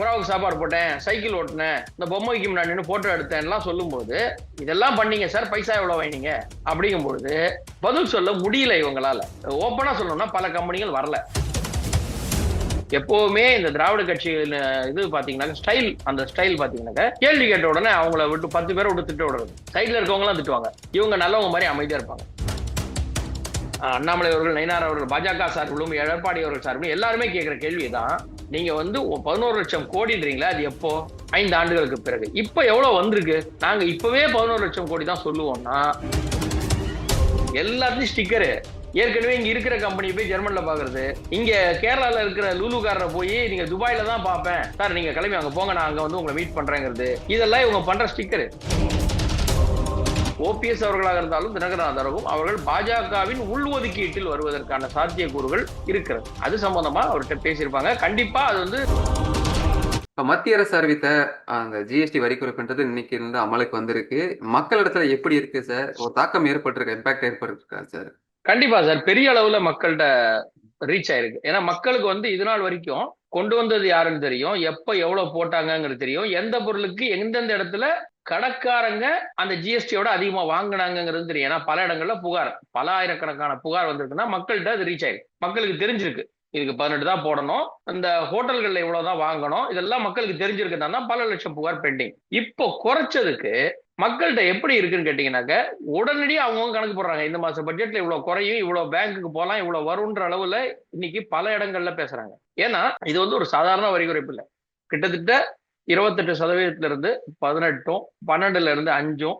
புறாவுக்கு சாப்பாடு போட்டேன் சைக்கிள் ஓட்டினேன் இந்த பொம்மைக்கு முன்னாடி நின்று போட்டோ எடுத்தேன்லாம் சொல்லும்போது இதெல்லாம் பண்ணீங்க சார் பைசா எவ்வளோ வாங்கினீங்க? அப்படிங்கும்பொழுது பதில் சொல்ல முடியல இவங்களால. ஓப்பனாக சொல்லணும்னா பல கம்பெனிகள் வரல. எப்பவுமே இந்த திராவிட கட்சிகள் இது பாத்தீங்கன்னா ஸ்டைல் அந்த ஸ்டைல் பாத்தீங்கன்னாக்க கேள்வி கேட்ட உடனே அவங்கள விட்டு பத்து பேரை விட்டு திட்ட விடுறது. சைட்ல இருக்கவங்க எல்லாம் திட்டுவாங்க. இவங்க நல்லவங்க மாதிரி அமைதியா இருப்பாங்க. அண்ணாமலை அவர்கள் நயினார் அவர்கள் பாஜக சார்பிலும் எடப்பாடி அவர்கள் சார்பிலும் எல்லாருமே கேட்குற கேள்விதான் நீங்க வந்து பதினோரு லட்சம் கோடின்றீங்களா அது எப்போ? ஐந்து ஆண்டுகளுக்கு பிறகு. இப்ப எவ்வளவு வந்திருக்கு? நாங்க இப்பவே பதினோரு லட்சம் கோடி தான் சொல்லுவோம்னா எல்லாத்தையும் ஸ்டிக்கரு ஏற்கனவே இங்க இருக்கிற கம்பெனி போய் ஜெர்மன்ல பாக்குறது. இங்க கேரளால இருக்கிற லூலுக்காரரை போய் நீங்க துபாயில தான் பார்ப்பேன் சார் நீங்க கிளம்பி அங்க போங்க நான் அங்க வந்து உங்களை மீட் பண்றேங்கிறது. இதெல்லாம் இவங்க பண்ற ஸ்டிக்கரு ஓபிஎஸ் அவர்களாக இருந்தாலும் தினகரநாதரவும் அவர்கள் பாஜகவின் உள்ஒதுக்கீட்டில் வருவதற்கான சாத்தியக்கூறுகள் இருக்கிறது. அது சம்பந்தமா அவர்கிட்ட பேசியிருப்பாங்க. கண்டிப்பா அது வந்து இப்ப மத்திய அரசு அறிவித்த அந்த ஜிஎஸ்டி வரி குறைப்புன்றது இன்னைக்கு இருந்து அமலுக்கு வந்திருக்கு. மக்களிடத்துல எப்படி இருக்கு சார்? ஒரு தாக்கம் ஏற்பட்டிருக்கா? இம்பாக்ட் ஏற்பட்டிருக்கா சார்? கண்டிப்பா சார். பெரிய அளவுல மக்கள்கிட்ட ரீச் ஆயிருக்கு. ஏன்னா மக்களுக்கு வந்து இது நாள் வரைக்கும் கொண்டு வந்தது யாருன்னு தெரியும். எப்ப எவ்வளவு போட்டாங்கிறது தெரியும். எந்த பொருளுக்கு எந்தெந்த இடத்துல கடைக்காரங்க அந்த ஜிஎஸ்டியோட அதிகமா வாங்கினாங்கிறது தெரியும். ஏன்னா பல இடங்கள்ல புகார். பல ஆயிரக்கணக்கான புகார் வந்திருக்குன்னா மக்கள்கிட்ட அது ரீச் ஆயிருக்கு மக்களுக்கு தெரிஞ்சிருக்கு. இதுக்கு பதினெட்டு தான் போடணும். இந்த ஹோட்டல்கள்ல இவ்வளவுதான் வாங்கணும். இதெல்லாம் மக்களுக்கு தெரிஞ்சிருக்குன்னா பல லட்சம் புகார் பெண்டிங். இப்போ குறைச்சதுக்கு மக்கள்கிட்ட எப்படி இருக்குன்னு கேட்டீங்கன்னாக்க உடனடியாக அவங்கவுங்க கணக்கு போடுறாங்க. இந்த மாச பட்ஜெட்ல இவ்வளவு குறையும் இவ்வளவு பேங்க்குக்கு போகலாம் இவ்வளவு வரும்ன்ற அளவுல இன்னைக்கு பல இடங்கள்ல பேசுறாங்க. ஏன்னா இது வந்து ஒரு சாதாரண வரி குறைப்பு இல்லை. கிட்டத்தட்ட இருபத்தெட்டு சதவீதத்துல இருந்து பதினெட்டும் பன்னெண்டுல இருந்து அஞ்சும்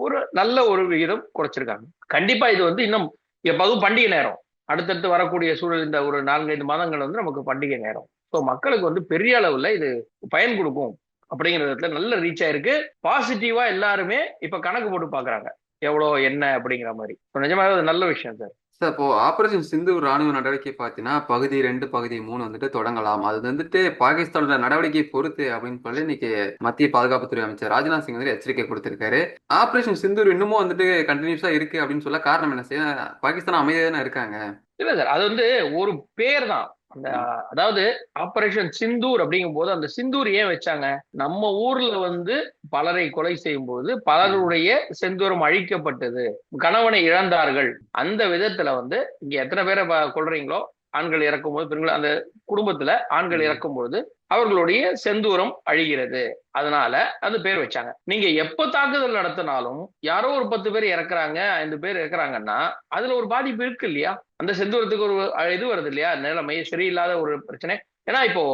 ஒரு நல்ல ஒரு விகிதம் குறைச்சிருக்காங்க. கண்டிப்பா இது வந்து இன்னும் எப்போதும் பண்டிகை நேரம். அடுத்தடுத்து வரக்கூடிய சூழல் இந்த ஒரு நான்கைந்து மாதங்கள் வந்து நமக்கு பண்டிகை நேரம். ஸோ மக்களுக்கு வந்து பெரிய அளவுல இது பயன் கொடுக்கும் அப்படிங்கிற விதத்துல நல்ல ரீச் ஆயிருக்கு. பாசிட்டிவா எல்லாருமே இப்ப கணக்கு போட்டு பாக்குறாங்க. எவ்வளோ என்ன அப்படிங்கிற மாதிரி. So, நிஜமாவே அது நல்ல விஷயம் சார் சார் இப்போ ஆபரேஷன் சிந்து ராணுவ நடவடிக்கை பார்த்தீங்கன்னா பகுதி ரெண்டு பகுதி மூணு வந்துட்டு தொடங்கலாம். அது வந்துட்டு பாகிஸ்தானோட நடவடிக்கை பொறுத்து அப்படின்னு சொல்லி இன்னைக்கு மத்திய பாதுகாப்புத்துறை அமைச்சர் ராஜ்நாத் சிங் வந்து எச்சரிக்கை கொடுத்திருக்காரு. ஆபரேஷன் சிந்தூர் இன்னமும் வந்துட்டு கண்டினியூஸா இருக்கு அப்படின்னு சொல்ல காரணம் என்ன செய்ய பாகிஸ்தான் அமைதியா தானே இருக்காங்க. இல்ல சார் அது வந்து ஒரு பேர் தான் அந்த அதாவது ஆபரேஷன் சிந்தூர் அப்படிங்கும் போது அந்த சிந்தூர் ஏன் வச்சாங்க? நம்ம ஊர்ல வந்து பலரை கொலை செய்யும் போது பலருடைய செந்தூரம் அழிக்கப்பட்டது. கணவனை இழந்தார்கள். அந்த விதத்துல வந்து இங்க எத்தனை பேரை கொல்றீங்களோ ஆண்கள் இறக்கும் போது பெண்கள் அந்த குடும்பத்துல ஆண்கள் இறக்கும் பொழுது அவர்களுடைய செந்தூரம் அழிகிறது. அதனால அது பேர் வச்சாங்க. நீங்க எப்ப தாக்குதல் நடத்தினாலும் யாரோ ஒரு பத்து பேர் இறக்குறாங்க ஐந்து பேர் இறக்குறாங்கன்னா அதுல ஒரு பாதிப்பு இருக்கு இல்லையா? அந்த செந்தூரத்துக்கு ஒரு இது வருது இல்லையா? நிலைமை சரியில்லாத ஒரு பிரச்சனை. ஏன்னா இப்போ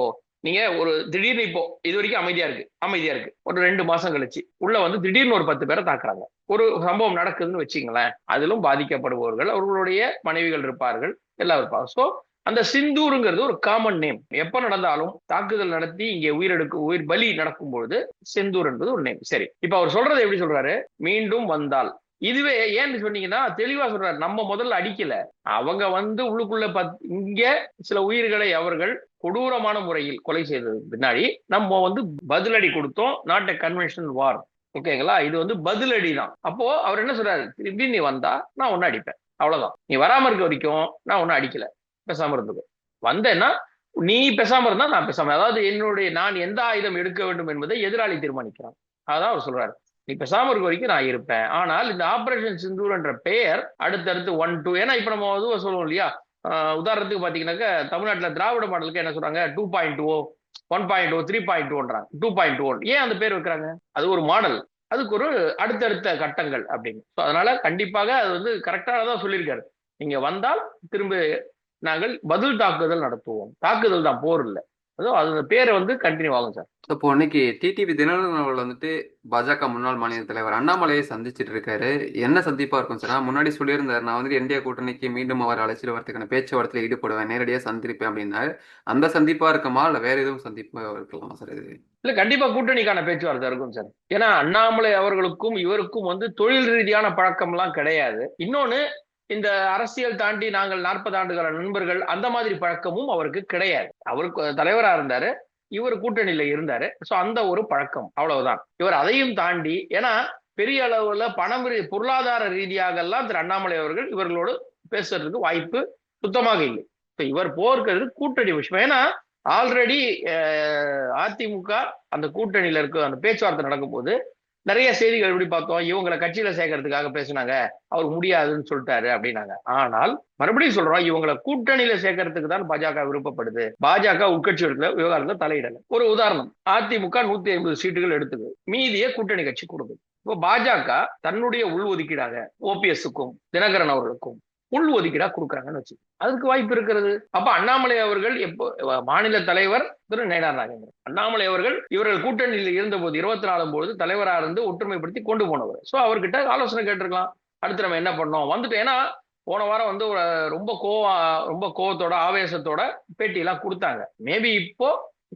நீங்க ஒரு திடீர்னு இப்போ இது வரைக்கும் அமைதியா இருக்கு. அமைதியா இருக்கு. ஒரு ரெண்டு மாசம் கழிச்சு உள்ள வந்து திடீர்னு ஒரு பத்து பேரை தாக்குறாங்க. ஒரு சம்பவம் நடக்குதுன்னு வச்சுங்களேன் அதிலும் பாதிக்கப்படுபவர்கள் அவர்களுடைய மனைவிகள் இருப்பார்கள். எல்லாம் இருப்பாங்க. சோ அந்த சிந்தூருங்கிறது ஒரு காமன் நேம் எப்ப நடந்தாலும் தாக்குதல் நடத்தி இங்கே உயிரெடுக்க உயிர் பலி நடக்கும் பொழுது செந்தூர் என்பது ஒரு நேம் சரி இப்ப அவர் சொல்றது எப்படி சொல்றாரு? மீண்டும் வந்தால். இதுவே ஏன்னு சொன்னீங்கன்னா தெளிவா சொல்றாரு. நம்ம முதல்ல அடிக்கல. அவங்க வந்து உள்ளுக்குள்ள பத் இங்க சில உயிர்களை அவர்கள் கொடூரமான முறையில் கொலை செய்ததுக்கு பின்னாடி நம்ம வந்து பதிலடி கொடுத்தோம். நாட் எ கன்வென்ஷனல் வார் ஓகேங்களா? இது வந்து பதிலடி தான் அப்போ அவர் என்ன சொல்றாரு? திரும்பி நீ வந்தா நான் ஒன்னு அடிப்பேன். அவ்வளவுதான். நீ வராம இருக்க வரைக்கும் நான் ஒன்னும் அடிக்கல. பேசாம இருந்துக்கோ. வந்தேன்னா நீ பேசாம இருந்தா நான் பேசாம அதாவது என்னுடைய நான் எந்த ஆயுதம் எடுக்க வேண்டும் என்பதை எதிராளி தீர்மானிக்கிறான். அதான் அவர் சொல்றாரு. நீ பேசாம இருக்க வரைக்கும் நான் இருப்பேன். ஆனால் இந்த ஆபரேஷன் சிந்தூர் என்ற பெயர் அடுத்தடுத்து ஒன் டூ ஏன்னா இப்ப நம்ம வந்து சொல்லுவோம் இல்லையா? உதாரணத்துக்கு பாத்தீங்கன்னாக்க தமிழ்நாட்டுல திராவிட மாடலுக்கு என்ன சொல்றாங்க? Two point O one point O three point ஓன்றாங்க two point one ஏன் அந்த பேர் வைக்கிறாங்க? அது ஒரு மாடல் அதுக்கு ஒரு அடுத்தடுத்த கட்டங்கள் அப்படின்னு. ஸோ அதனால கண்டிப்பாக அது வந்து கரெக்டாக தான் சொல்லியிருக்காரு. நீங்க வந்தால் திரும்ப நாங்கள் பதில் தாக்குதல் நடத்துவோம். தாக்குதல் தான் போர் இல்லை. அதோ பேரை வந்து கண்டினியூ ஆகும் சார் இப்போ இன்னைக்கு டிடிவி தினகரன் அவர்கள் வந்துட்டு பாஜக முன்னாள் மாநில தலைவர் அண்ணாமலையை சந்திச்சிட்டு இருக்காரு. என்ன சந்திப்பா இருக்கும் சார் முன்னாடி சொல்லியிருந்தாரு நான் வந்துட்டு இந்தியா கூட்டணிக்கு மீண்டும் அவர் அழைச்சிட்டு வரதுக்கான பேச்சுவார்த்தையில் ஈடுபடுவேன் நேரடியாக சந்திப்பேன் அப்படின்னாரு. அந்த சந்திப்பா இருக்குமா இல்ல வேற எதுவும் சந்திப்பா இருக்கலாமா சார் இது? இல்ல கண்டிப்பா கூட்டணிக்கான பேச்சுவார்த்தை இருக்கும் சார் ஏன்னா அண்ணாமலை அவர்களுக்கும் இவருக்கும் வந்து தொழில் ரீதியான பழக்கம்லாம் கிடையாது. இன்னொன்னு இந்த அரசியல் தாண்டி நாங்கள் நாற்பது ஆண்டுகால நண்பர்கள் அந்த மாதிரி பழக்கமும் அவருக்கு கிடையாது. அவருக்கு தலைவரா இருந்தாரு இவர் கூட்டணியில இருந்தாரு. சோ அந்த ஒரு பழக்கம் அவ்வளவுதான். இவர் அதையும் தாண்டி ஏன்னா பெரிய அளவுல பணம் பொருளாதார ரீதியாக எல்லாம் திரு அண்ணாமலை அவர்கள் இவர்களோடு பேசுறதுக்கு வாய்ப்பு சுத்தமாக இல்லை. இப்ப இவர் போர்க்கிறது கூட்டணி விஷயம். ஏன்னா ஆல்ரெடி அதிமுக அந்த கூட்டணியில இருக்க அந்த பேச்சுவார்த்தை நடக்கும் போது நிறைய செய்திகள் எப்படி பார்த்தோம். இவங்களை கட்சியில சேர்க்கறதுக்காக பேசினாங்க. அவர் முடியாதுன்னு சொல்லிட்டாரு அப்படின்னாங்க. ஆனால் மறுபடியும் சொல்றோம் இவங்களை கூட்டணியில சேர்க்கறதுக்கு தான் பாஜக விருப்பப்படுது. பாஜக உட்கட்சி விவகாரத்துல தலையிடல. ஒரு உதாரணம் அதிமுக நூத்தி ஐம்பது சீட்டுகள் எடுத்துக்கு மீதியே கூட்டணி கட்சி கொடுக்குது. இப்போ பாஜக தன்னுடைய உள் ஒதுக்கீடாக ஓபிஎஸ்க்கும் தினகரன் அவர்களுக்கும் உள் ஒதுக்கீடா கொடுக்குறாங்கன்னு வச்சு அதுக்கு வாய்ப்பு இருக்கிறது. அப்ப அண்ணாமலை அவர்கள் எப்போ மாநில தலைவர் திரு நயனார் நாகேந்திரன் அண்ணாமலை அவர்கள் இவர்கள் கூட்டணியில் இருந்தபோது இருபத்தி நாலும் பொழுது தலைவராக இருந்து ஒற்றுமைப்படுத்தி கொண்டு போனவர். சோ அவர்கிட்ட ஆலோசனை கேட்டிருக்கலாம். அடுத்து நம்ம என்ன பண்ணோம்? வந்துட்டு ஏன்னா போன வாரம் வந்து ஒரு ரொம்ப கோவா ரொம்ப கோவத்தோட ஆவேசத்தோட பேட்டி எல்லாம் கொடுத்தாங்க. மேபி இப்போ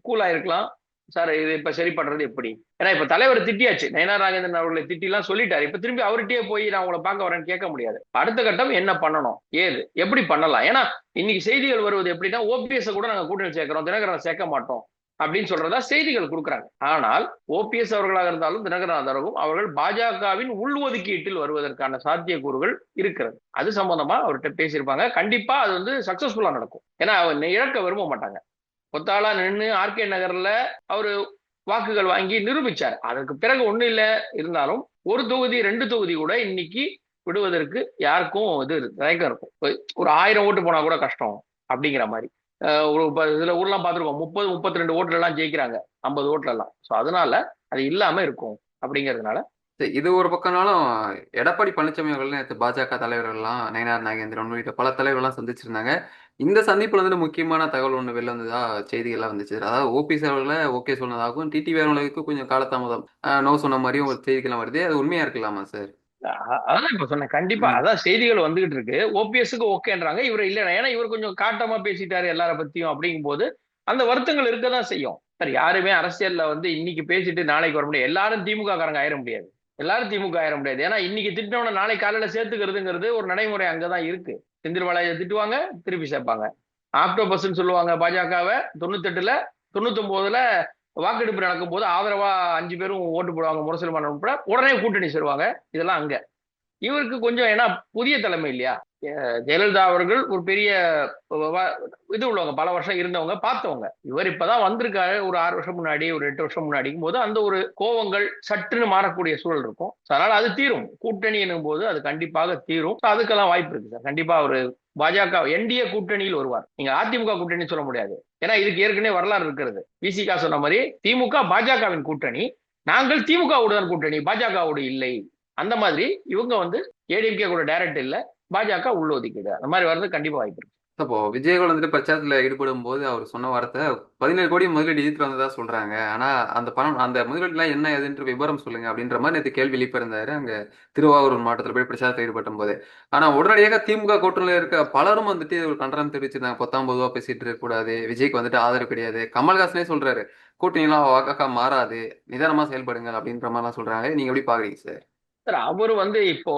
கூலா இருக்கலாம் சார் இது இப்ப சரி பண்றது எப்படி? ஏன்னா இப்ப தலைவர் திட்டியாச்சு. நயனா ராஜேந்திரன் அவர்களை திட்டி எல்லாம் சொல்லிட்டாரு. இப்ப திரும்பி அவர்கிட்டயே போய் நான் உங்களை பார்க்க வரேன்னு கேட்க முடியாது. அடுத்த கட்டம் என்ன பண்ணணும்? ஏது? எப்படி பண்ணலாம்? ஏன்னா இன்னைக்கு செய்திகள் வருவது எப்படின்னா ஓபிஎஸ் கூட நாங்க கூட்டணி சேர்க்கிறோம். தினகரன் சேர்க்க மாட்டோம் அப்படின்னு சொல்றதா செய்திகள் கொடுக்குறாங்க. ஆனால் ஓபிஎஸ் அவர்களாக இருந்தாலும் தினகரநாதரவும் அவர்கள் பாஜகவின் உள்ஒதுக்கீட்டில் வருவதற்கான சாத்தியக்கூறுகள் இருக்கிறது. அது சம்பந்தமா அவர்கிட்ட பேசியிருப்பாங்க. கண்டிப்பா அது வந்து சக்சஸ்ஃபுல்லா நடக்கும். ஏன்னா அவர் இழக்க விரும்ப மாட்டாங்க. கொத்தாளா நின்று ஆர்கே நகர்ல அவரு வாக்குகள் வாங்கி நிரூபிச்சார். அதற்கு பிறகு ஒண்ணு இல்லை. இருந்தாலும் ஒரு தொகுதி ரெண்டு தொகுதி கூட இன்னைக்கு விடுவதற்கு யாருக்கும் இது தயக்கம் இருக்கும். ஒரு ஆயிரம் ஓட்டு போனா கூட கஷ்டம் அப்படிங்கிற மாதிரி. ஒரு இதுல ஊர்லாம் பார்த்துருக்கோம் முப்பது முப்பத்தி ரெண்டு ஓட்டுல எல்லாம் ஜெயிக்கிறாங்க. ஐம்பது ஓட்டுல எல்லாம் ஸோ அதனால அது இல்லாம இருக்கும் அப்படிங்கிறதுனால. இது ஒரு பக்கம்னாலும் எடப்பாடி பழனிசாமி அவர்கள் நேற்று பாஜக தலைவர்கள்லாம் நயனார் நாகேந்திரன் உள்ளிட்ட பல தலைவர்கள்லாம் சந்திச்சிருந்தாங்க. இந்த சந்திப்புல வந்து முக்கியமான தகவல் ஒன்று வெளில வந்ததா? செய்திகள்லாம் வந்துச்சு. அதாவது ஓபிஎஸ் அவர்களை ஓகே சொன்னதாகவும் டிடி அவர்களுக்கு கொஞ்சம் காலதாமதம். நோ சொன்ன மாதிரியும் ஒரு செய்திகள்லாம் வருது. அது உண்மையா இருக்கலாமா சார் அதான் இப்ப சொன்னேன். கண்டிப்பா. அதான் செய்திகள் வந்துகிட்டு இருக்கு. ஓபிஎஸ்க்கு ஓகேன்றாங்க இவர் இல்ல. ஏன்னா இவர் கொஞ்சம் காட்டமா பேசிட்டாரு எல்லார பத்தியும் அப்படிங்கும் போது அந்த வருத்தங்கள் இருக்கதான் செய்யும். சார் யாருமே அரசியல்ல வந்து இன்னைக்கு பேசிட்டு நாளைக்கு வர முடியாது. எல்லாரும் திமுக காரங்க ஆயிட முடியாது. எல்லாரும் திமுக ஆயிட முடியாது. ஏன்னா இன்னைக்கு திட்டினவன நாளை காலையில சேர்த்துக்கிறதுங்கிறது ஒரு நடைமுறை அங்கதான் இருக்கு. செந்தில் பாலாஜியை திட்டுவாங்க திருப்பி சேர்ப்பாங்க. ஆக்டோபஸ்ன்னு சொல்லுவாங்க பாஜகவை. தொண்ணூத்தெட்டுல தொண்ணூத்தொன்பதுல வாக்கெடுப்பு நடக்கும் போது ஆதரவா அஞ்சு பேரும் ஓட்டு போடுவாங்க முரசல்மான் உட்பட உடனே கூட்டணி சேருவாங்க. இதெல்லாம் அங்க. இவருக்கு கொஞ்சம் ஏன்னா புதிய தலைமை இல்லையா? ஜெயலலிதா அவர்கள் ஒரு பெரிய இது உள்ளவங்க பல வருஷம் இருந்தவங்க பார்த்தவங்க. இவர் இப்பதான் வந்திருக்காரு ஒரு ஆறு வருஷம் முன்னாடி ஒரு எட்டு வருஷம் முன்னாடிக்கும் போது அந்த ஒரு கோவங்கள் சற்றுன்னு மாறக்கூடிய சூழல் இருக்கும். அதனால அது தீரும். கூட்டணி என்னும் போது அது கண்டிப்பாக தீரும். அதுக்கெல்லாம் வாய்ப்பு இருக்கு சார். கண்டிப்பா ஒரு பாஜக என்டிஏ கூட்டணியில் வருவார். நீங்க அதிமுக கூட்டணி சொல்ல முடியாது. ஏன்னா இதுக்கு ஏற்கனவே வரலாறு இருக்கிறது. விசிகா சொன்ன மாதிரி திமுக பாஜகவின் கூட்டணி. நாங்கள் திமுகவுடன் கூட்டணி பாஜகவோடு இல்லை. அந்த மாதிரி இவங்க வந்து ஏடிஎம்கே கூட டைரக்ட் இல்லை. பாஜக உள்ள ஒதுக்கீடு அந்த மாதிரி வர்றது கண்டிப்பா வாய்ப்பு இருக்கு அப்போ விஜயகோல் வந்துட்டு பிரச்சாரத்துல ஈடுபடும் போது அவர் சொன்ன வார்த்தை பதினேழு கோடி முதலீடு ஈர்த்து வந்ததா சொல்றாங்க ஆனா அந்த பணம் அந்த முதலீடுலாம் என்ன ஏதுன்ற விவரம் சொல்லுங்க அப்படின்ற மாதிரி நேற்று கேள்வி எழுப்பியிருந்தாரு அங்க திருவாரூர் மாவட்டத்தில் போய் பிரச்சாரத்தில் ஈடுபட்டும் போது ஆனா உடனடியாக திமுக கூட்டணியில் இருக்க பலரும் வந்துட்டு ஒரு கண்டனம் தெரிவிச்சிருந்தாங்க பத்தாம் பொதுவா பேசிட்டு இருக்க கூடாது விஜய்க்கு வந்துட்டு ஆதரவு கிடையாது கமல்ஹாசனே சொல்றாரு கூட்டணிலாம் வாக்காக்கா மாறாது நிதானமா செயல்படுங்க அப்படின்ற மாதிரிலாம் சொல்றாங்க நீங்க எப்படி பாக்குறீங்க சார் சார் அவர் வந்து இப்போ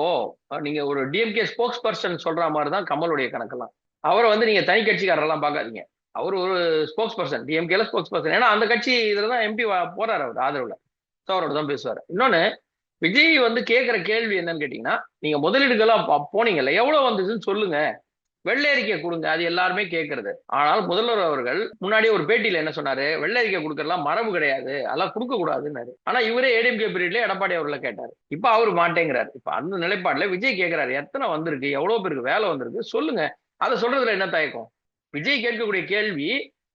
நீங்க ஒரு டிஎம்கே ஸ்போக்ஸ் பர்சன் சொல்ற மாதிரி தான் கமலுடைய கணக்கெல்லாம். அவரை வந்து நீங்க தனி கட்சிக்காரெல்லாம் பார்க்காதீங்க. அவர் ஒரு ஸ்போக்ஸ் பர்சன் டிஎம்கேல ஸ்போக்ஸ் பர்சன் ஏன்னா அந்த கட்சி இதுல தான் எம்பி போறாரு அவர் ஆதரவுல. ஸோ அவரோட தான் பேசுவார். இன்னொன்னு விஜய் வந்து கேட்குற கேள்வி என்னன்னு கேட்டீங்கன்னா நீங்க முதலீடுகள்லாம் போனீங்கல்ல எவ்வளவு வந்ததுன்னு சொல்லுங்க. வெள்ளை அறிக்கை கொடுங்க அது எல்லாருமே கேட்கறது ஆனால் முதல்வர் அவர்கள் முன்னாடி ஒரு பேட்டியில என்ன சொன்னாரு? வெள்ளை அறிக்கை கொடுக்கறதுலாம் மரபு கிடையாது அதெல்லாம் கொடுக்க கூடாதுன்னாரு. ஆனா இவரே ஏடிஎம்கே பீரியட்ல எடப்பாடி அவர்களை கேட்டாரு. இப்ப அவர் மாட்டேங்கிறாரு. இப்ப அந்த நிலைப்பாடுல விஜய் கேட்கிறாரு எத்தனை வந்திருக்கு எவ்வளவு பேருக்கு வேலை வந்திருக்கு சொல்லுங்க. அதை சொல்றதுல என்ன தயக்கம்? விஜய் கேட்கக்கூடிய கேள்வி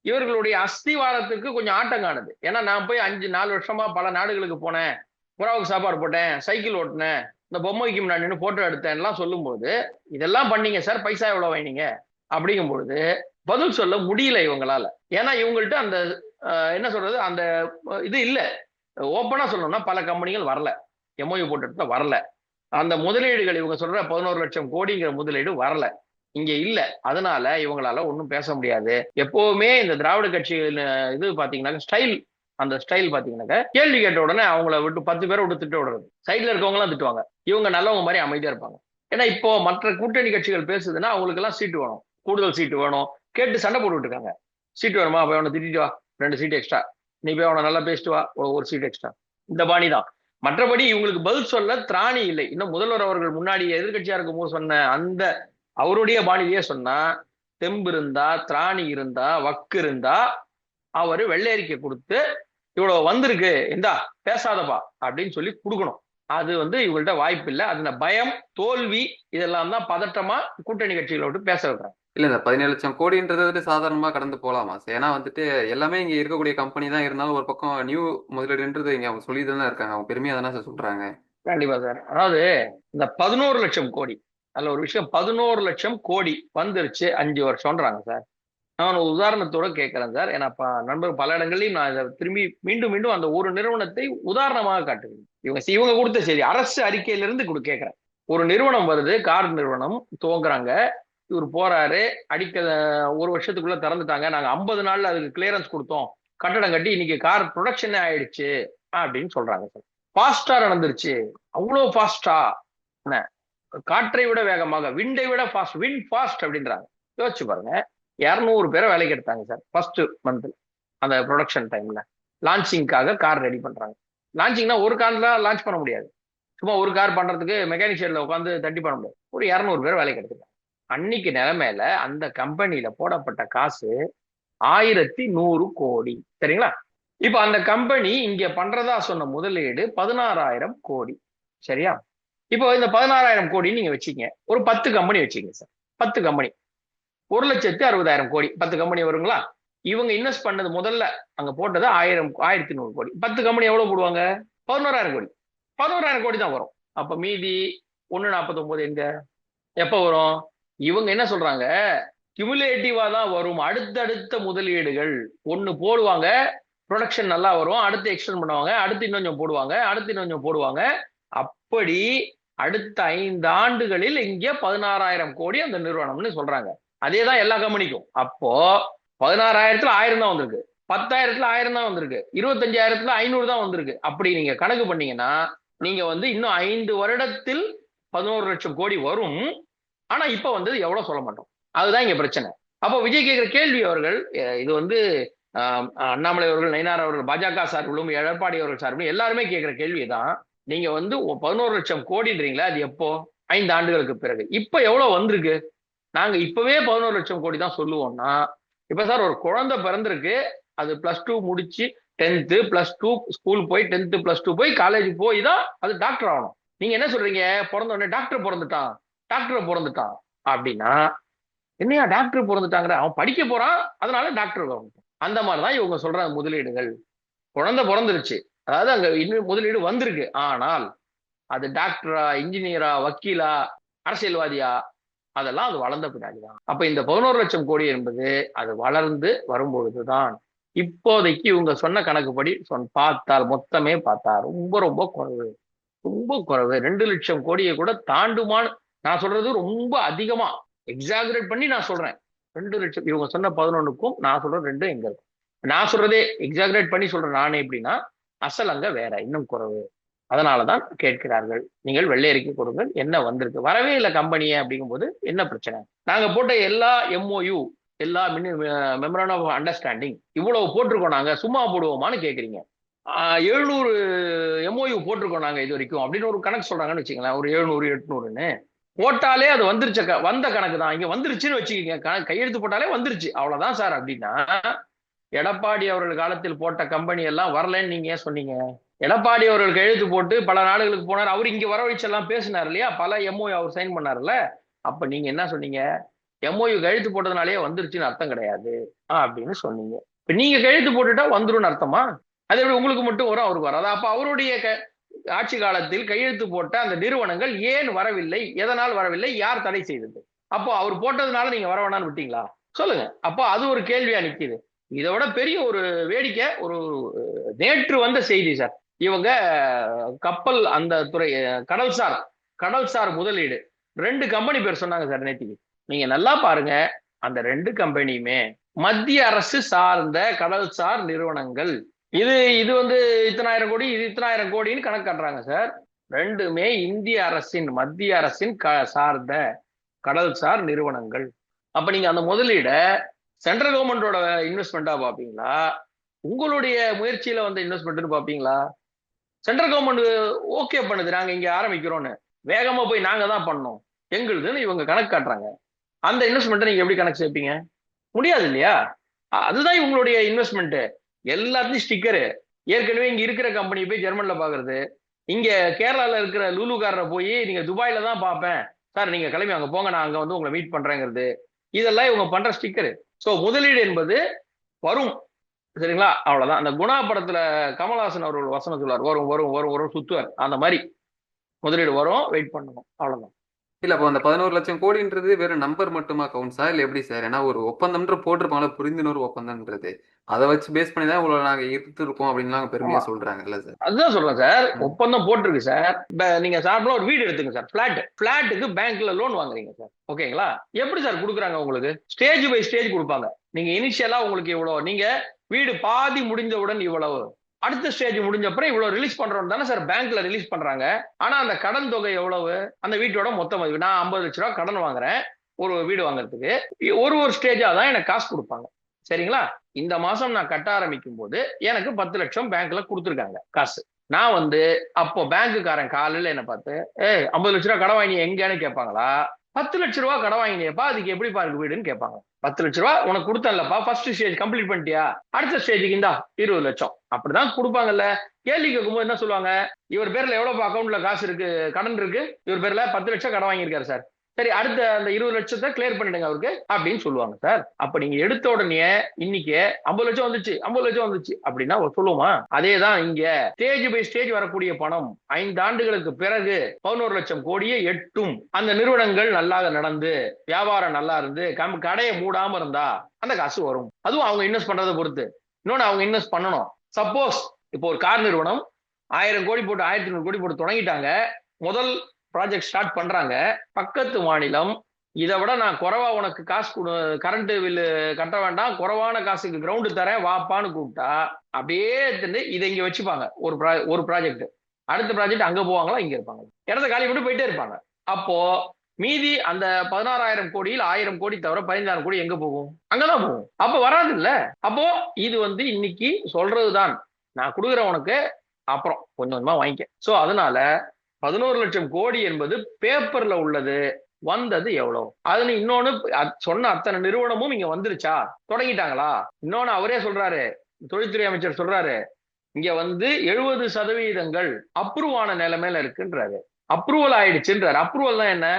இவர்களுடைய அஸ்திவாரத்துக்கு கொஞ்சம் ஆட்டம் காணுது. ஏன்னா நான் போய் அஞ்சு நாலு வருஷமா பல நாடுகளுக்கு போனேன். புறாவுக்கு சாப்பாடு போட்டேன் சைக்கிள் ஓட்டினேன் இந்த பொம்மைக்கு முன்னாடி நின்று போட்டோ எடுத்தேன்லாம் சொல்லும்போது இதெல்லாம் பண்ணீங்க சார் பைசா எவ்வளவு வைனீங்க அப்படிங்கும் பொழுது பதில் சொல்ல முடியல இவங்களால. ஏன்னா இவங்கள்ட்ட அந்த என்ன சொல்றது அந்த இது இல்லை. ஓப்பனா சொல்லணும்னா பல கம்பெனிகள் வரல. எம்ஓயு போட்டு வரல. அந்த முதலீடுகள் இவங்க சொல்ற பதினோரு லட்சம் கோடிங்கிற முதலீடு வரல. இங்க இல்ல. அதனால இவங்களால ஒன்றும் பேச முடியாது. எப்பவுமே இந்த திராவிட கட்சிகள் இது பாத்தீங்கன்னா ஸ்டைல் அந்த ஸ்டைல் பாத்தீங்கன்னாக்க கேள்வி கேட்ட உடனே அவங்கள விட்டு பத்து பேரை விட்டு திட்ட விடுறது. சைட்ல இருக்கவங்க எல்லாம் திட்டுவாங்க. இவங்க நல்லவங்க மாதிரி அமைதியா இருப்பாங்க. ஏன்னா இப்போ மற்ற கூட்டணி கட்சிகள் பேசுதுன்னா அவங்களுக்கு எல்லாம் சீட்டு வேணும். கூடுதல் சீட்டு வேணும். கேட்டு சண்டை போட்டுட்டு இருக்காங்க. சீட்டு வேணுமா? போய் அவனை திட்டிட்டு வா. ரெண்டு சீட் எக்ஸ்ட்ரா நீ போய் அவனை நல்லா பேசிட்டு வா. ஒரு சீட் எக்ஸ்ட்ரா இந்த பாணி தான். மற்றபடி இவங்களுக்கு பதில் சொல்ல திராணி இல்லை. இன்னும் முதல்வர் அவர்கள் முன்னாடி எதிர்கட்சியா இருக்கும்போது சொன்ன அந்த அவருடைய பாணிலேயே சொன்னா தெம்பு இருந்தா திராணி இருந்தா வக்கு இருந்தா அவரு வெள்ளை அறிக்கை கொடுத்து இவ்வளவு வந்திருக்கு இந்தா பேசாதப்பா அப்படின்னு சொல்லி கொடுக்கணும். அது வந்து இவங்கள்ட்ட வாய்ப்பு இல்லை. அதுல பயம் தோல்வி இதெல்லாம் தான் பதட்டமா கூட்டணி கட்சிகளை விட்டு பேச வைக்கிறாங்க. இல்ல இந்த பதினேழு லட்சம் கோடின்றது வந்துட்டு சாதாரணமா கடந்து போலாமா ஏன்னா வந்துட்டு எல்லாமே இங்க இருக்கக்கூடிய கம்பெனி தான் இருந்தாலும் ஒரு பக்கம் நியூ முதலீடுன்றது இங்க அவங்க சொல்லி தானே இருக்காங்க. அவங்க பெருமையா தானே சார் சொல்றாங்க. கண்டிப்பா சார் அதாவது இந்த பதினோரு லட்சம் கோடி அதுல ஒரு விஷயம் பதினோரு லட்சம் கோடி வந்துருச்சு அஞ்சு வருஷம்ன்றாங்க சார் நான் ஒரு உதாரணத்தோட கேட்கிறேன் சார். ஏன்னா ப- நண்பர் பல இடங்கள்லையும் நான் இதை திரும்பி மீண்டும் மீண்டும் அந்த ஒரு நிறுவனத்தை உதாரணமாக காட்டுகிறேன். இவங்க இவங்க கொடுத்த செய்தி அரசு அறிக்கையிலிருந்து கொடு கேட்கிறேன் ஒரு நிறுவனம் வருது கார் நிறுவனம் துவங்குறாங்க. இவர் போறாரு அடிக்க ஒரு வருஷத்துக்குள்ள திறந்துட்டாங்க. நாங்க ஐம்பது நாள்ல அதுக்கு கிளியரன்ஸ் கொடுத்தோம். கட்டடம் கட்டி இன்னைக்கு கார் ப்ரொடக்ஷனே ஆயிடுச்சு அப்படின்னு சொல்றாங்க சார். ஃபாஸ்டா நடந்துருச்சு. அவ்வளோ ஃபாஸ்டா என்ன? காற்றை விட வேகமாக விண்டை விட ஃபாஸ்ட் விண்ட் ஃபாஸ்ட் அப்படின்றாங்க. யோசிச்சு பாருங்க. இரநூறு பேரை வேலைக்கு எடுத்தாங்க சார் ஃபர்ஸ்ட் மந்த்ல அந்த ப்ரொடக்ஷன் டைம்ல லான்ச்சிங்காக கார் ரெடி பண்றாங்க. லான்ச்சிங்னா ஒரு கார்ல லான்ச் பண்ண முடியாது. சும்மா ஒரு கார் பண்றதுக்கு மெக்கானிக் ஷெட்ல உட்காந்து தட்டி பண்ண முடியாது. ஒரு இரநூறு பேர் வேலைக்கு எடுத்துருக்காங்க அன்னைக்கு நிலைமையில அந்த கம்பெனியில போடப்பட்ட காசு ஆயிரத்தி நூறு கோடி. சரிங்களா? இப்ப அந்த கம்பெனி இங்க பண்றதா சொன்ன முதலீடு பதினாறாயிரம் கோடி. சரியா? இப்போ இந்த பதினாறாயிரம் கோடி நீங்க வச்சீங்க ஒரு பத்து கம்பெனி வச்சீங்க சார். பத்து கம்பெனி ஒரு லட்சத்து அறுபதாயிரம் கோடி பத்து கம்பெனி வருங்களா? இவங்க இன்வெஸ்ட் பண்ணது முதல்ல அங்க போட்டது ஆயிரம் ஆயிரத்தி நூறு கோடி. பத்து கம்பெனி எவ்வளவு போடுவாங்க? பதினோராயிரம் கோடி. பதினோராயிரம் கோடி தான் வரும். அப்ப மீதி ஒண்ணு நாற்பத்தொன்பது எங்க? எப்ப வரும்? இவங்க என்ன சொல்றாங்க? கிமுலேட்டிவா தான் வரும். அடுத்தடுத்த முதலீடுகள். ஒன்னு போடுவாங்க ப்ரொடக்ஷன் நல்லா வரும். அடுத்து எக்ஸ்டெண்ட் பண்ணுவாங்க அடுத்து இன்னும் கொஞ்சம் போடுவாங்க அடுத்து இன்னும் கொஞ்சம் போடுவாங்க. அப்படி அடுத்த ஐந்து ஆண்டுகளில் இங்கே பதினாறாயிரம் கோடி அந்த நிறுவனம்னு சொல்றாங்க. அதே தான் எல்லா கம்பெனிக்கும். அப்போ பதினாறாயிரத்துல ஆயிரம் தான் வந்திருக்கு. பத்தாயிரத்துல ஆயிரம் தான் வந்திருக்கு. இருபத்தஞ்சாயிரத்துல ஐநூறு தான் வந்திருக்கு. அப்படி நீங்க கணக்கு பண்ணீங்கன்னா நீங்க வந்து இன்னும் ஐந்து வருடத்தில் பதினோரு லட்சம் கோடி வரும். ஆனா இப்ப வந்து எவ்வளவு சொல்ல மாட்டோம். அதுதான் இங்க பிரச்சனை. அப்போ விஜய் கேட்கிற கேள்வி அவர்கள் இது வந்து அண்ணாமலை அவர்கள் நயினார் அவர்கள் பாஜக சார்பிலும் எடப்பாடி அவர்கள் சார்பிலும் எல்லாருமே கேட்கிற கேள்விதான். நீங்க வந்து பதினோரு லட்சம் கோடின்றீங்களா அது எப்போ? ஐந்து ஆண்டுகளுக்கு பிறகு. இப்ப எவ்வளவு வந்திருக்கு? நாங்க இப்பவே பதினோரு லட்சம் கோடி தான் சொல்லுவோம்னா இப்ப சார் ஒரு குழந்தை பிறந்திருக்கு அது பிளஸ் டூ முடிச்சு டென்த்து பிளஸ் டூ ஸ்கூல் போய் டென்த்து பிளஸ் டூ போய் காலேஜ் போய் தான் அது டாக்டர் ஆகணும். நீங்க என்ன சொல்றீங்க? பிறந்த உடனே டாக்டர் பிறந்துட்டான். டாக்டர் பிறந்துட்டான். அப்படின்னா என்னையா டாக்டர் பிறந்துட்டாங்கிற அவன் படிக்க போறான் அதனால டாக்டர் அந்த மாதிரிதான் இவங்க சொல்ற முதலீடுகள். குழந்தை பிறந்துருச்சு. அதாவது அங்க இன்னும் முதலீடு வந்திருக்கு. ஆனால் அது டாக்டரா இன்ஜினியரா வக்கீலா அரசியல்வாதியா அதெல்லாம் அது வளர்ந்த பின்னாடிதான். அப்ப இந்த பதினோரு லட்சம் கோடி என்பது அது வளர்ந்து வரும்பொழுதுதான் இப்போதைக்கு இவங்க சொன்ன கணக்குப்படி சொன் பார்த்தால் மொத்தமே பார்த்தா ரொம்ப ரொம்ப குறைவு. ரொம்ப குறைவு. ரெண்டு லட்சம் கோடியை கூட தாண்டுமான்னு நான் சொல்றது ரொம்ப அதிகமா. எக்ஸாகரேட் பண்ணி நான் சொல்றேன். ரெண்டு லட்சம் இவங்க சொன்ன பதினொன்னுக்கும் நான் சொல்றது ரெண்டும் எங்க இருக்கும் நான் சொல்றதே எக்ஸாகரேட் பண்ணி சொல்றேன். நானே எப்படின்னா அசல் அங்க வேற. இன்னும் குறைவு. அதனாலதான் கேட்கிறார்கள். நீங்கள் வெள்ளை அறிக்கை கொடுங்கள். என்ன வந்திருக்கு? வரவே இல்லை கம்பெனியே அப்படிங்கும்போது என்ன பிரச்சனை? நாங்க போட்ட எல்லா எம்ஓயு எல்லா மெமரன் ஆஃப் அண்டர்ஸ்டாண்டிங் இவ்வளவு போட்டிருக்கோம் நாங்க. சும்மா போடுவோமான்னு கேட்குறீங்க எழுநூறு எம்ஓயு போட்டிருக்கோம் நாங்க இது வரைக்கும். அப்படின்னு ஒரு கணக்கு சொல்றாங்கன்னு வச்சுங்களேன் ஒரு எழுநூறு எட்நூறுன்னு. போட்டாலே அது வந்துருச்ச க- வந்த கணக்கு தான். இங்க வந்துருச்சுன்னு வச்சுக்கோங்க. கணக்கு கையெழுத்து போட்டாலே வந்துருச்சு. அவ்வளவுதான் சார் அப்படின்னா எடப்பாடி அவர்கள் காலத்தில் போட்ட கம்பெனி எல்லாம் வரலன்னு நீங்க ஏன் சொன்னீங்க? எடப்பாடி அவர்கள் எழுத்து போட்டு பல நாடுகளுக்கு போனார். அவர் இங்க வரவழைச்செல்லாம் பேசினார் இல்லையா? பல எம்ஓ அவர் சைன் பண்ணார்ல அப்ப நீங்க என்ன சொன்னீங்க? எம்ஓயு கழுத்து போட்டதுனாலேயே வந்துருச்சுன்னு அர்த்தம் கிடையாது. அப்படின்னு சொன்னீங்க. இப்ப நீங்க கழுத்து போட்டுட்டா வந்துரும்னு அர்த்தமா? அதே எப்படி உங்களுக்கு மட்டும் வரும் அவருக்கு வராது? அப்ப அவருடைய க- ஆட்சி காலத்தில் கையெழுத்து போட்ட அந்த நிறுவனங்கள் ஏன் வரவில்லை? எதனால் வரவில்லை? யார் தடை செய்தது? அப்போ அவர் போட்டதுனால நீங்க வர வேணாம்னு விட்டீங்களா? சொல்லுங்க. அப்போ அது ஒரு கேள்வியா நிக்குது. இதை விட பெரிய ஒரு வேடிக்கை ஒரு நேற்று வந்த செய்தி சார். இவங்க கப்பல் அந்த துறை கடல்சார் கடல்சார் முதலீடு. ரெண்டு கம்பெனி பேர் சொன்னாங்க சார் நேத்திக்கு. நீங்க நல்லா பாருங்க அந்த ரெண்டு கம்பெனியுமே மத்திய அரசு சார்ந்த கடல்சார் நிறுவனங்கள். இது இது வந்து இத்தனாயிரம் கோடி இது இத்தனாயிரம் கோடின்னு கணக்கு காட்டுறாங்க சார். ரெண்டுமே இந்திய அரசின் மத்திய அரசின் க சார்ந்த கடல்சார் நிறுவனங்கள். அப்ப நீங்க அந்த முதலீட சென்ட்ரல் கவர்மெண்டோட இன்வெஸ்ட்மெண்ட்டா பாப்பீங்களா? உங்களுடைய முயற்சியில வந்த இன்வெஸ்ட்மெண்ட்னு பாப்பீங்களா? சென்ட்ரல் கவர்மெண்ட் ஓகே பண்ணுது. நாங்க இங்க ஆரம்பிக்கிறோம்னு. வேகமா போய் நாங்க தான் பண்ணோம். எங்களுதுன்னு இவங்க கணக்கு காட்டுறாங்க. அந்த இன்வெஸ்ட்மெண்ட்டை நீங்க எப்படி கணக்கு சேர்ப்பீங்க முடியாது இல்லையா? அதுதான் இவங்களுடைய இன்வெஸ்ட்மெண்ட் எல்லாத்தையும் ஸ்டிக்கரு ஏற்கனவே இங்க இருக்கிற கம்பெனி போய் ஜெர்மன்ல பாக்குறது. இங்க கேரளால இருக்கிற லூலுகாரரை போய் நீங்க துபாயில தான் பார்ப்பேன் சார் நீங்க கிளம்பி அங்க போங்க. நான் அங்க வந்து உங்களை மீட் பண்றேங்கிறது. இதெல்லாம் இவங்க பண்ற ஸ்டிக்கரு ஸோ முதலீடு என்பது வரும். சரிங்களா? அவ்வளவுதான். அந்த குணா படத்துல கமல்ஹாசன் அவர்கள் வசனம் சொல்லுவார் வரும் வரும் வரும் வரும் சுத்துவார். அந்த மாதிரி முதலீடு வரும் வெயிட் பண்ணணும். அவ்வளவுதான். இல்ல அப்போ அந்த பதினோரு லட்சம் கோடின்றது வெறும் நம்பர் மட்டுமா கவுன்ஸா இல்ல எப்படி சார் ஏன்னா ஒரு ஒப்பந்தம்ன்ற போட்டிருப்பாங்களா புரிந்துணர்வு ஒப்பந்தம்ன்றது. அதை வச்சு பேஸ் பண்ணி தான் இவ்வளவு நாங்க இருந்திருக்கோம் அப்படின்லாம் பெருமையா சொல்றாங்கல்ல சார் அதுதான் சொல்றேன் சார். ஒப்பந்தம் போட்டிருக்கு சார் நீங்க சார்பில் ஒரு வீடு எடுத்துங்க சார் பிளாட் பிளாட்டுக்கு பேங்க்ல லோன் வாங்குறீங்க சார் ஓகேங்களா எப்படி சார் கொடுக்குறாங்க உங்களுக்கு? ஸ்டேஜ் பை ஸ்டேஜ் கொடுப்பாங்க. நீங்க இனிஷியலா உங்களுக்கு இவ்வளவு நீங்க வீடு பாதி முடிஞ்சவுடன் இவ்வளவு. அடுத்த ஸ்டேஜ் முடிஞ்ச அப்புறம் இவ்வளவு ரிலீஸ் பண்றோம் தானே சார் பேங்க்ல ரிலீஸ் பண்றாங்க. ஆனா அந்த கடன் தொகை எவ்வளவு? அந்த வீட்டோட மொத்த மதிப்பு. நான் ஐம்பது லட்ச ரூபா கடன் வாங்குறேன். ஒரு வீடு வாங்குறதுக்கு. ஒரு ஒரு ஸ்டேஜா தான் எனக்கு காசு கொடுப்பாங்க. சரிங்களா? இந்த மாசம் நான் கட்ட ஆரம்பிக்கும் போது எனக்கு பத்து லட்சம் பேங்க்ல கொடுத்துருக்காங்க காசு. நான் வந்து அப்போ பேங்க்குக்காரன் காலையில என்ன பார்த்து ஏ ஐம்பது லட்ச ரூபா கடன் வாங்கி எங்கன்னு கேட்பாங்களா? பத்து லட்ச ரூபா கடன் வாங்கினியப்பா அதுக்கு எப்படி பாருக்கு வீடுன்னு கேட்பாங்க. பத்து லட்ச ரூபா உனக்கு கொடுத்தல்லப்பா ஃபர்ஸ்ட் ஸ்டேஜ் கம்ப்ளீட் பண்ணிட்டியா? அடுத்த ஸ்டேஜுக்கு இந்தா இருபது லட்சம். அப்படிதான் கொடுப்பாங்கல்ல. கேள்வி கேட்கும்போது என்ன சொல்லுவாங்க? இவர் பேர்ல எவ்வளவு அக்கௌண்ட்ல காசு இருக்கு கடன் இருக்கு? இவர் பேர்ல பத்து லட்சம் கடன் வாங்கியிருக்காரு சார். சரி அடுத்த அந்த இருபது லட்சத்தை கிளியர் பண்ணிடுங்க அவருக்கு அப்படின்னு சொல்லுவாங்க சார். அப்ப நீங்க எடுத்த உடனே இன்னைக்கு ஐம்பது லட்சம் வந்துச்சு ஐம்பது லட்சம் வந்துச்சு அப்படின்னா சொல்லுவோமா? அதே தான் இங்க ஸ்டேஜ் பை ஸ்டேஜ் வரக்கூடிய பணம் ஐந்து ஆண்டுகளுக்கு பிறகு பதினோரு லட்சம் கோடியே எட்டும். அந்த நிறுவனங்கள் நல்லா நடந்து வியாபாரம் நல்லா இருந்து கம்- கடையை மூடாம இருந்தா அந்த காசு வரும். அதுவும் அவங்க இன்வெஸ்ட் பண்றதை பொறுத்து. இன்னொன்னு அவங்க இன்வெஸ்ட் பண்ணணும். சப்போஸ் இப்போ ஒரு கார் நிறுவனம் ஆயிரம் கோடி போட்டு ஆயிரத்தி நூறு கோடி போட்டு தொடங்கிட்டாங்க முதல் ப்ராஜெக்ட் ஸ்டார்ட் பண்றாங்க. பக்கத்து மாநிலம் இதை விட நான் குறைவா உனக்கு காசு கொடு கரண்ட் பில்லு கட்ட வேண்டாம் குறைவான காசுக்கு கிரவுண்டு தரேன் வாப்பான்னு கூப்பிட்டா அப்படியே எடுத்துட்டு இதை இங்க வச்சுப்பாங்க. ஒரு ப்ரா- ஒரு ப்ராஜெக்ட் அடுத்த ப்ராஜெக்ட் அங்க போவாங்களா இங்க இருப்பாங்க இடத்த காலி விட்டு போயிட்டே இருப்பாங்க. அப்போ மீதி அந்த பதினாறாயிரம் கோடியில் ஆயிரம் கோடி தவிர பதினாறு கோடி எங்க போகும்? அங்கதான் போகும். அப்ப வராது இல்ல அப்போ இது வந்து இன்னைக்கு சொல்றதுதான். நான் கொடுக்குறேன் உனக்கு அப்புறம் கொஞ்சம் கொஞ்சமா வாங்கிக்க. சோ அதனால பதினோரு லட்சம் கோடி என்பது பேப்பர்ல உள்ளது. வந்தது எவ்வளவு அதுல இன்னொன்னு சொன்ன அத்தனை நிறுவனமும் இங்க வந்துருச்சா? தொடங்கிட்டாங்களா? இன்னொன்னு அவரே சொல்றாரு தொழில்துறை அமைச்சர் சொல்றாரு இங்க வந்து எழுபது சதவீதங்கள் அப்ரூவ் ஆன நிலைமையில இருக்குன்றாரு. அப்ரூவல் ஆயிடுச்சுன்றாரு. அப்ரூவல் தான் என்ன?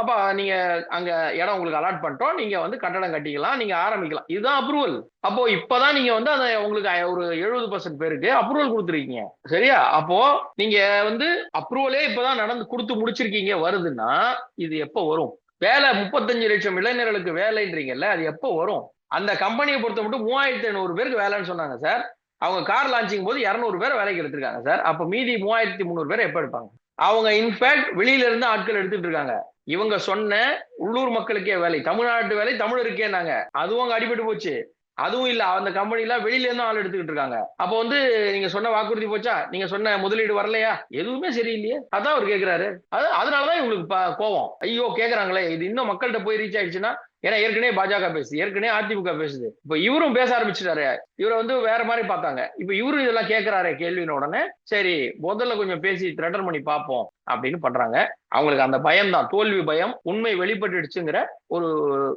அப்போ நீங்க அங்க இடம் உங்களுக்கு அலாட் பண்ணிட்டோம். நீங்க வந்து கட்டடம் கட்டிக்கலாம். நீங்க ஆரம்பிக்கலாம். இதுதான் அப்ரூவல் அப்போ இப்பதான் நீங்க வந்து அந்த உங்களுக்கு ஒரு எழுபது பர்சன்ட் பேருக்கு அப்ரூவல் கொடுத்துருக்கீங்க. சரியா? அப்போ நீங்க வந்து அப்ரூவலே இப்பதான் நடந்து கொடுத்து முடிச்சிருக்கீங்க. வருதுன்னா இது எப்போ வரும்? வேலை முப்பத்தஞ்சு லட்சம் இளைஞர்களுக்கு வேலைன்றீங்கல்ல அது எப்போ வரும்? அந்த கம்பெனியை பொறுத்த மட்டும் மூவாயிரத்தி ஐநூறு பேருக்கு வேலைன்னு சொன்னாங்க சார் அவங்க கார் லான்ச்சிங் போது இரநூறு பேர் வேலைக்கு எடுத்திருக்காங்க சார் அப்ப மீதி மூவாயிரத்தி முந்நூறு பேர் எப்ப எடுப்பாங்க? அவங்க இன்ஃபேக்ட் வெளியில இருந்து ஆட்கள் எடுத்துட்டு இருக்காங்க. இவங்க சொன்ன உள்ளூர் மக்களுக்கே வேலை தமிழ்நாட்டு வேலை தமிழருக்கே நாங்க அதுவும் அங்க அடிபட்டு போச்சு. அதுவும் இல்ல அந்த கம்பெனில வெளியில இருந்து ஆள் எடுத்துக்கிட்டு இருக்காங்க. அப்போ வந்து நீங்க சொன்ன வாக்குறுதி போச்சா? நீங்க சொன்ன முதலீடு வரலையா? எதுவுமே சரியில்லையே. அதான் அவர் கேக்குறாரு. அது அதனாலதான் இவங்களுக்கு கோவம். ஐயோ கேக்குறாங்களே. இது இன்னும் மக்கள்கிட்ட போய் ரீச் ஆயிடுச்சுன்னா ஏன்னா ஏற்கனவே பாஜக பேசுது ஏற்கனவே அதிமுக பேசுது. இப்ப இவரும் பேச ஆரம்பிச்சிட்டாரு. இவரை வந்து வேற மாதிரி பார்த்தாங்க. இப்ப இவரும் இதெல்லாம் கேட்கிறாரு கேள்வின உடனே சரி முதல்ல கொஞ்சம் பேசி த்ரெட்டர் பண்ணி பார்ப்போம் அப்படின்னு பண்றாங்க. அவங்களுக்கு அந்த பயம் தான் தோல்வி பயம் உண்மை வெளிப்பட்டுடுச்சுங்கிற ஒரு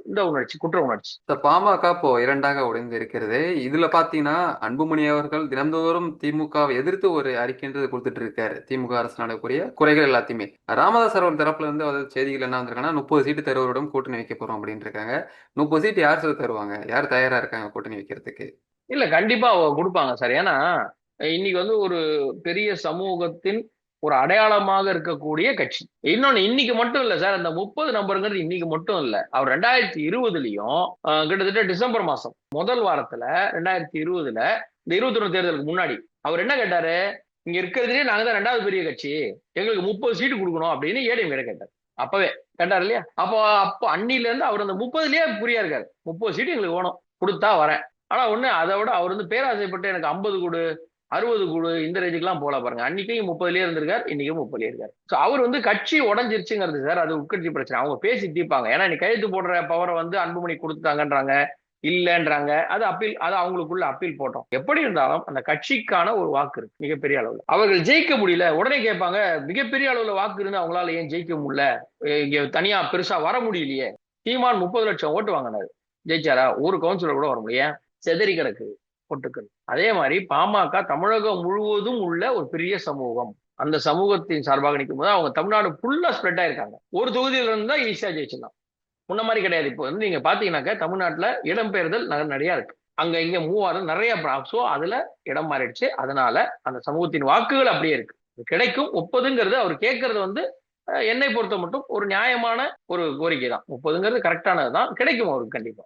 இந்த உணர்ச்சி குற்ற உணர்ச்சி. இந்த பாமக இப்போ இரண்டாக உடைந்து இருக்கிறது. இதுல பாத்தீங்கன்னா அன்புமணி அவர்கள் தினந்தோறும் திமுகவை எதிர்த்து ஒரு அறிக்கைன்றது கொடுத்துட்டு இருக்காரு. திமுக அரசு நடக்கக்கூடிய குறைகள் எல்லாத்தையுமே. ராமதாஸ் அவர்கள் தரப்புல இருந்து அதாவது செய்திகள் என்ன வந்திருக்காங்கன்னா முப்பது சீட்டு தருவரிடம் கூட்டணி வைக்க போறோம் அப்படின்னு இருக்காங்க. முப்பது சீட்டு யார் சார் தருவாங்க? யார் தயாரா இருக்காங்க கூட்டணி வைக்கிறதுக்கு? இல்ல கண்டிப்பா கொடுப்பாங்க சார். ஏன்னா இன்னைக்கு வந்து ஒரு பெரிய சமூகத்தின் ஒரு அடையாளமாக இருக்கக்கூடிய கட்சி. இன்னொன்னு இன்னைக்கு மட்டும் இல்ல சார். அந்த முப்பது நம்பருங்கிறது இன்னைக்கு மட்டும் இல்ல. அவர் ரெண்டாயிரத்தி இருபதுலயும் கிட்டத்தட்ட டிசம்பர் மாசம் முதல் வாரத்துல ரெண்டாயிரத்தி இருபதுல இந்த இருபத்தி ஒண்ணு தேர்தலுக்கு முன்னாடி அவர் என்ன கேட்டாரு? இங்க இருக்கிறதுலயே நாங்க தான் ரெண்டாவது பெரிய கட்சி. எங்களுக்கு முப்பது சீட்டு கொடுக்கணும் அப்படின்னு ஏடிஎம் கேட்டார். அப்பவே கேட்டார் இல்லையா? அப்போ அப்போ அன்னில இருந்து அவர் அந்த முப்பதுலயே புரியா இருக்காரு. முப்பது சீட்டு எங்களுக்கு வேணும். கொடுத்தா வரேன். ஆனா ஒண்ணு அதை விட அவர் வந்து பேராசைப்பட்டு எனக்கு ஐம்பது கொடு அறுபது குழு இந்த ரேஞ்சுக்கெல்லாம் போல பாருங்க. அன்னைக்கும் முப்பதுலயே இருந்திருக்காரு இன்னைக்கும் முப்பதுலயே இருக்காரு. ஸோ அவர் வந்து கட்சி உடஞ்சிருச்சுங்கிறது சார் அது உட்கட்சி பிரச்சனை. அவங்க பேசி தீர்ப்பாங்க. ஏன்னா நீ கையெழுத்து போடுற பவரை வந்து அன்புமணி கொடுத்துட்டாங்கன்றாங்க இல்லைன்றாங்க. அது அப்பீல் அது அவங்களுக்குள்ள அப்பீல் போட்டோம். எப்படி இருந்தாலும் அந்த கட்சிக்கான ஒரு வாக்கு இருக்கு மிகப்பெரிய அளவுல. அவர்கள் ஜெயிக்க முடியல உடனே கேட்பாங்க மிகப்பெரிய அளவுல வாக்கு இருந்து அவங்களால ஏன் ஜெயிக்க முடியல? இங்க தனியா பெருசா வர முடியலையே. சீமான் முப்பது லட்சம் ஓட்டு வாங்கினாரு. ஜெயிச்சாரா? ஒரு கவுன்சிலர் கூட வர முடியும் செதறி கிடக்கு. ஓட்டுக்கள் அதே மாதிரி பாமக தமிழகம் முழுவதும் உள்ள ஒரு பெரிய சமூகம். அந்த சமூகத்தின் சார்பாக நிற்கும் போது அவங்க தமிழ்நாடு ஃபுல்லா ஸ்ப்ரெட் ஆயிருக்காங்க. ஒரு தொகுதியில இருந்தா ஈஸியா ஜெயிச்சிடலாம். முன்ன மாதிரி கிடையாது. இப்போ வந்து நீங்க பாத்தீங்கன்னாக்க தமிழ்நாட்டுல இடம்பெயர்தல் நகர் நிறைய இருக்கு. அங்க இங்க மூவாயிரம் நிறைய ஸோ அதுல இடம் மாறிடுச்சு. அதனால அந்த சமூகத்தின் வாக்குகள் அப்படியே இருக்கு. கிடைக்கும். முப்பதுங்கிறது அவர் கேட்கறது வந்து என்னை பொறுத்த மட்டும் ஒரு நியாயமான ஒரு கோரிக்கை தான் முப்பதுங்கிறது கரெக்டானது தான் கிடைக்கும் அவருக்கு கண்டிப்பா.